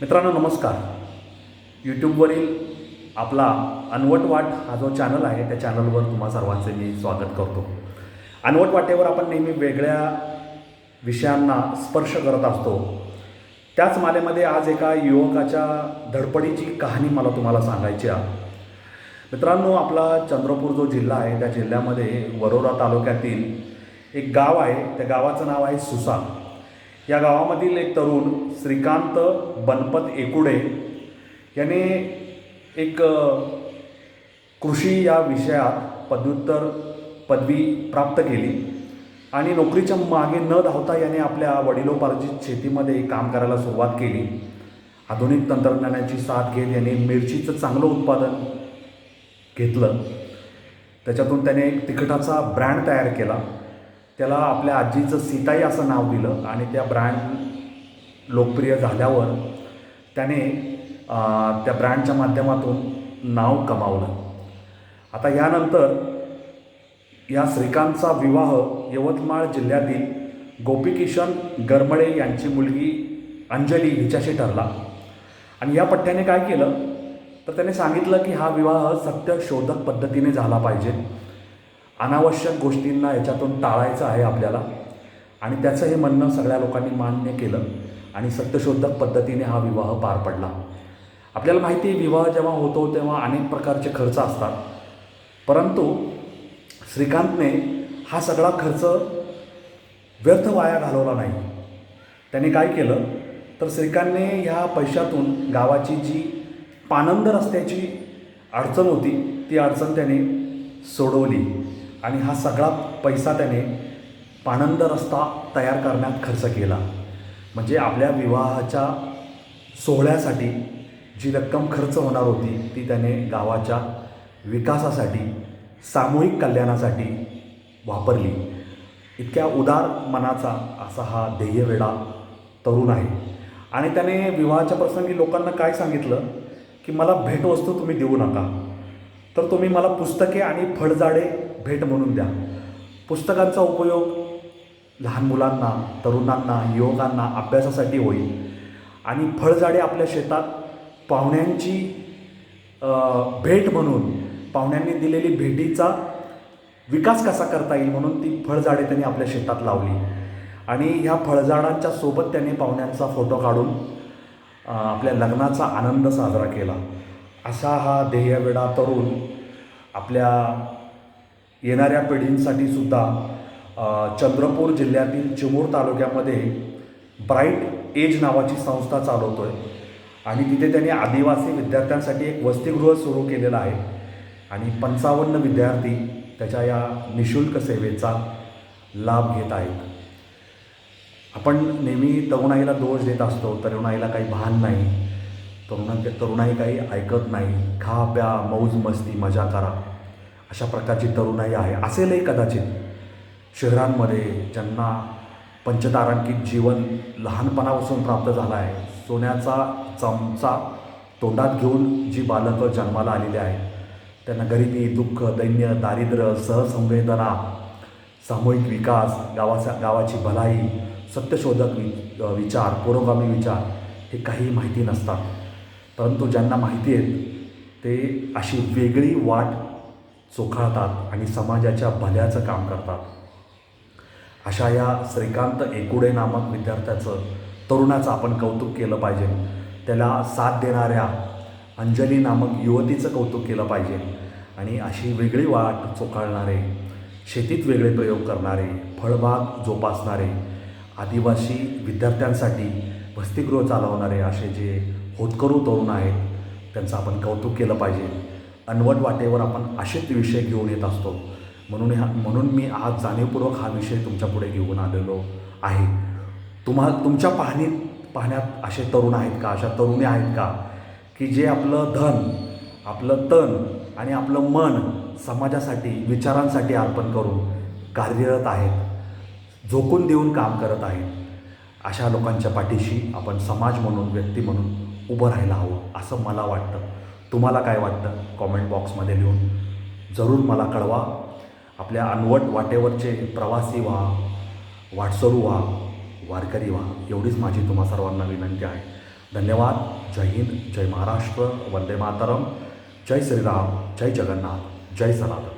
मित्रांनो नमस्कार. यूट्यूबवरील आपला अनवट वाट हा जो चॅनल आहे त्या चॅनलवर तुम्हा सर्वांचे मी स्वागत करतो. अनवट वाटेवर आपण नेहमी वेगळ्या विषयांना स्पर्श करत असतो. त्याच मालेमध्ये आज एका युवकाच्या धडपडीची कहाणी मला तुम्हाला सांगायची आहे. मित्रांनो आपला चंद्रपूर जो जिल्हा आहे त्या जिल्ह्यामध्ये वरोरा तालुक्यातील एक गाव आहे त्या गावाचं नाव आहे सुसा या गावामधील एक तरुण श्रीकांत बनपत एकुडे याने एक कृषी या विषयात पदव्युत्तर पदवी प्राप्त केली आणि नोकरीच्या मागे न धावता याने आपल्या वडिलोपार्जित शेतीमध्ये काम करायला सुरुवात केली. आधुनिक तंत्रज्ञानाची साथ घेत याने मिरचीचं चांगलं उत्पादन घेतलं. त्याच्यातून त्याने एक तिखटाचा ब्रँड तयार केला. त्याला आपल्या आजीचं सीताई असं नाव दिलं आणि त्या ब्रँड लोकप्रिय झाल्यावर त्याने त्या ब्रँडच्या माध्यमातून नाव कमावलं. आता यानंतर या श्रीकांतचा विवाह यवतमाळ जिल्ह्यातील गोपीकिशन गरमळे यांची मुलगी अंजली हिच्याशी ठरला. आणि या पठ्ठ्याने काय केलं? तर त्याने सांगितलं की हा विवाह सत्यशोधक पद्धतीने झाला पाहिजे. अनावश्यक गोष्टींना याच्यातून टाळायचं आहे आपल्याला. आणि त्याचं हे म्हणणं सगळ्या लोकांनी मान्य केलं आणि सत्यशोधक पद्धतीने हा विवाह पार पडला. आपल्याला माहिती आहे विवाह जेव्हा होतो तेव्हा अनेक प्रकारचे खर्च असतात. परंतु श्रीकांतने हा सगळा खर्च व्यर्थ वाया घालवला नाही. त्याने काय केलं? तर श्रीकांतने ह्या पैशातून गावाची जी पानंद रस्त्याची अडचण होती ती अडचण त्याने सोडवली. आणि हा सगळा पैसा त्याने पाणंद रस्ता तयार करण्यात खर्च केला. म्हणजे आपल्या विवाहाच्या सोहळ्यासाठी जी रक्कम खर्च होणार होती ती त्याने गावाच्या विकासासाठी सामूहिक कल्याणासाठी वापरली. इतक्या उदार मनाचा असा हा ध्येयवेडा तरुण आहे. आणि त्याने विवाहाच्या प्रसंगी लोकांना काय सांगितलं? की मला भेटवस्तू तुम्ही देऊ नका. तर तुम्ही मला पुस्तके आणि फळझाडे भेट म्हणून द्या. पुस्तकांचा उपयोग लहान मुलांना तरुणांना युवकांना अभ्यासासाठी होईल. आणि फळझाडे आपल्या शेतात पाहुण्यांची भेट म्हणून पाहुण्यांनी दिलेली भेटीचा विकास कसा करता येईल म्हणून ती फळझाडे त्यांनी आपल्या शेतात लावली. आणि ह्या फळझाडांच्या सोबत त्यांनी पाहुण्यांचा फोटो काढून आपल्या लग्नाचा आनंद साजरा केला. असा हा ध्येयवेडा तरुण आपल्या येणाऱ्या पिढींसाठी सुद्धा चंद्रपूर जिल्ह्यातील चिमूर तालुक्यामध्ये ब्राईट एज नावाची संस्था चालवतो आहे आणि तिथे त्यांनी आदिवासी विद्यार्थ्यांसाठी एक वसतिगृह सुरू केलेलं आहे. आणि पंचावन्न विद्यार्थी त्याच्या या निशुल्क सेवेचा लाभ घेत आहेत. आपण नेहमी तरुणाईला दोष देत असतो तरुणाईला काही भान नाही. तरुणांच्या तरुणाई काही ऐकत नाही. खा प्या मौज मस्ती मजा करा. अशा प्रकारची तरुणाई आहे. असेलही कदाचित शहरांमध्ये ज्यांना पंचतारांकित जीवन लहानपणापासून प्राप्त झालं आहे. सोन्याचा चमचा तोंडात घेऊन जी बालकं जन्माला आलेली आहेत त्यांना गरिबी दुःख दैन्य दारिद्र्य सहसंवेदना सामूहिक विकास गावाचा गावाची भलाई सत्यशोधक वि विचार पुरोगामी विचार हे काही माहिती नसतात. परंतु ज्यांना माहिती आहेत ते अशी वेगळी वाट चोखाळतात आणि समाजाच्या भल्याचं काम करतात. अशा या श्रीकांत एकुडे नामक विद्यार्थ्याचं तरुणाचं आपण कौतुक केलं पाहिजे. त्याला साथ देणाऱ्या अंजली नामक युवतीचं कौतुक केलं पाहिजे. आणि अशी वेगळी वाट चोखाळणारे शेतीत वेगळे प्रयोग करणारे फळबाग जोपासणारे आदिवासी विद्यार्थ्यांसाठी वसतिगृह चालवणारे असे जे होतकरू तरुण आहेत. त्यांचं आपण कौतुक केलं पाहिजे. अनवट वाटेवर आपण असेच विषय घेऊन येत असतो. म्हणून ह्या म्हणून मी आज जाणीवपूर्वक हा विषय तुमच्यापुढे घेऊन आलेलो आहे. तुम्हा तुमच्या पाहणीत पाहण्यात असे तरुण आहेत का? अशा तरुणी आहेत का? की जे आपलं धन आपलं तन आणि आपलं मन समाजासाठी विचारांसाठी अर्पण करून कार्यरत आहेत. झोकून देऊन काम करत आहेत. अशा लोकांच्या पाठीशी आपण समाज म्हणून व्यक्ती म्हणून उभं राहायला हवं असं मला वाटतं. तुम्हाला काय वाटतं? कॉमेंट बॉक्समध्ये लिहून. जरूर मला कळवा. आपल्या अनवट वाटेवरचे प्रवासी व्हा वाटसरू व्हा वारकरी व्हा. एवढीच माझी तुम्हा सर्वांना विनंती आहे. धन्यवाद. जय हिंद. जय महाराष्ट्र. वंदे मातरम. जय श्रीराम. जय जगन्नाथ. जय सनातन.